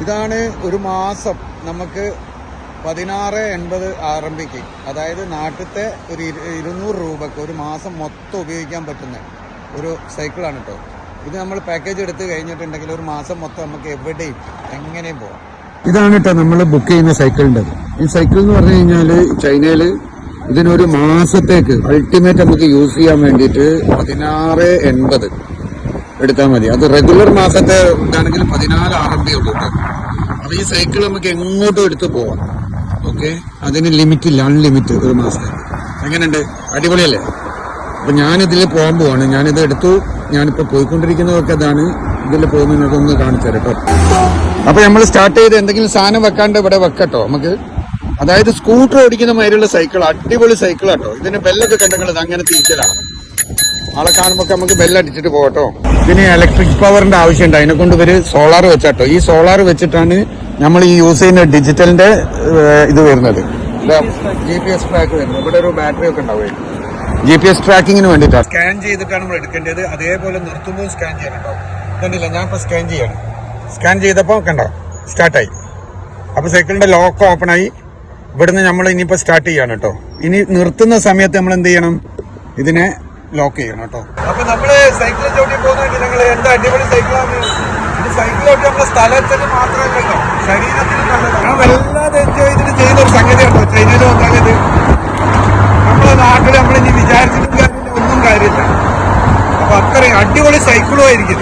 ഇതാണ് ഒരു മാസം നമുക്ക് പതിനാറ് എൺപത് ആരംഭിക്കും. അതായത് നാട്ടിലത്തെ ഒരു ഇരു- ഇരുന്നൂറ് രൂപക്ക് ഒരു മാസം മൊത്തം ഉപയോഗിക്കാൻ പറ്റുന്ന ഒരു സൈക്കിളാണ് കേട്ടോ ഇത് നമ്മൾ പാക്കേജ് എടുത്ത് കഴിഞ്ഞിട്ടുണ്ടെങ്കിൽ ഒരു മാസം മൊത്തം നമുക്ക് എവിടെയും എങ്ങനെയും പോവാം. ഇതാണ് കേട്ടോ നമ്മൾ ബുക്ക് ചെയ്യുന്ന സൈക്കിളിന്റെ ഈ സൈക്കിൾ എന്ന് പറഞ്ഞു കഴിഞ്ഞാൽ ചൈനയിൽ ഇതിനൊരു മാസത്തേക്ക് അൾട്ടിമേറ്റ് നമുക്ക് യൂസ് ചെയ്യാൻ വേണ്ടിയിട്ട് പതിനാറ് എൺപത്. എടുത്താൽ മതി. അത് റെഗുലർ മാസത്തെ ഇതാണെങ്കിൽ പതിനാല് ആർ എം ബി ഉള്ളൂ കേട്ടോ അപ്പൊ ഈ സൈക്കിൾ നമുക്ക് എങ്ങോട്ടും എടുത്ത് പോവാം. ഓക്കെ അതിന് ലിമിറ്റ് ഇല്ല. അൺലിമിറ്റ് ഒരു മാസത്തെ. എങ്ങനെയുണ്ട്? അടിപൊളിയല്ലേ? അപ്പൊ ഞാനിതിൽ പോകാൻ പോവാണ്. ഞാനിത് എടുത്തു. ഞാനിപ്പോ പോയിക്കൊണ്ടിരിക്കുന്നതൊക്കെ ഇതാണ്. ഇതിൽ പോകുന്ന നിങ്ങൾക്കൊന്ന് കാണിച്ചു തരാം കേട്ടോ അപ്പൊ നമ്മൾ സ്റ്റാർട്ട് ചെയ്ത് എന്തെങ്കിലും സാധനം വെക്കാണ്ട് ഇവിടെ വെക്കട്ടോ നമുക്ക്. അതായത് സ്കൂട്ടർ ഓടിക്കുന്ന മാതിരിയുള്ള സൈക്കിൾ അടിപൊളി സൈക്കിളാട്ടോ ഇതിന് ബെല്ലൊക്കെ കണ്ടെങ്കിൽ അങ്ങനെ തിരിച്ചലാണ് ആളെ കാണുമ്പോൾ നമുക്ക് ബെല്ലടിച്ചിട്ട് പോകട്ടോ. ഇതിന് ഇലക്ട്രിക് പവറിന്റെ ആവശ്യമുണ്ട്. അതിനെ കൊണ്ട് ഇവർ സോളാർ വെച്ചാട്ടോ. ഈ സോളാർ വെച്ചിട്ടാണ് നമ്മൾ ഈ യൂസ് ചെയ്യുന്ന ഡിജിറ്റലിന്റെ ഇത് വരുന്നത്. ജി പി എസ് ട്രാക്ക് വരുന്നത്. ഇവിടെ ഒരു ബാറ്ററി ഒക്കെ ഉണ്ടാവും ജി പി എസ് ട്രാക്കിങ്ങിന് വേണ്ടിയിട്ടാണ് സ്കാൻ ചെയ്തിട്ടാണ് നമ്മൾ എടുക്കേണ്ടത്. അതേപോലെ നിർത്തുമ്പോൾ സ്കാൻ ചെയ്യാനുണ്ടാവും. ഞാൻ ഇപ്പൊ സ്കാൻ ചെയ്യാണ്. സ്കാൻ ചെയ്തപ്പോൾ കണ്ടോ? സ്റ്റാർട്ടായി അപ്പൊ സൈക്കിളിന്റെ ലോക്ക് ഓപ്പൺ ആയി. ഇവിടുന്ന് നമ്മൾ ഇനിയിപ്പോ സ്റ്റാർട്ട് ചെയ്യാണ് കേട്ടോ. ഇനി നിർത്തുന്ന സമയത്ത് നമ്മൾ എന്ത് ചെയ്യണം? ഇതിനെ ലോക്ക് ചെയ്യണം കേട്ടോ. അപ്പൊ നമ്മൾ സൈക്കിൾ ചവിട്ടി പോകുന്ന നിങ്ങൾ എന്താ അടിപൊളി സൈക്കിളാണ് ഇത് സൈക്കിൾ ചവിട്ടി നമ്മുടെ സ്ഥലത്തിന് മാത്രമല്ലോ ശരീരത്തിന് നല്ലതാണ് വല്ലാതെ എൻജോയ് ചെയ്തിട്ട് ചെയ്യുന്ന ഒരു സംഗതി കേട്ടോ ചൈനയിൽ വന്നാലത് നമ്മളെ നാട്ടിൽ നമ്മളിനി വിചാരിച്ചിട്ടും കാര്യമില്ല ഒന്നും കാര്യമില്ല. അപ്പൊ അത്രയും അടിപൊളി സൈക്കിളും ആയിരിക്കും.